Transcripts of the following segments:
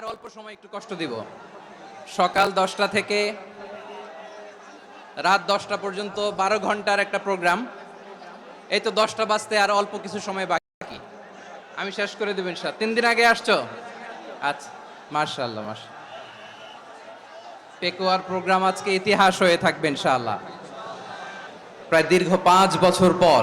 আর অল্প সময় একটু কষ্ট দিব। সকাল দশটা থেকে রাত দশটা পর্যন্ত বারো ঘণ্টার একটা প্রোগ্রাম। এই তো দশটা বাজতে আর অল্প কিছু সময় বাকি। আমি শেষ করে দেবেন স্যার তিন দিন আগে আসছো? আচ্ছা মার্শাল্লাহ মার্শাল পেকুয়ার প্রোগ্রাম আজকে ইতিহাস হয়ে থাকবে ইনশাআল্লাহ। প্রায় দীর্ঘ পাঁচ বছর পর।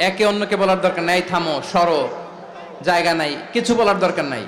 একে অন্যকে বলার দরকার নাই থামো সরো জায়গা নাই কিছু বলার দরকার নাই।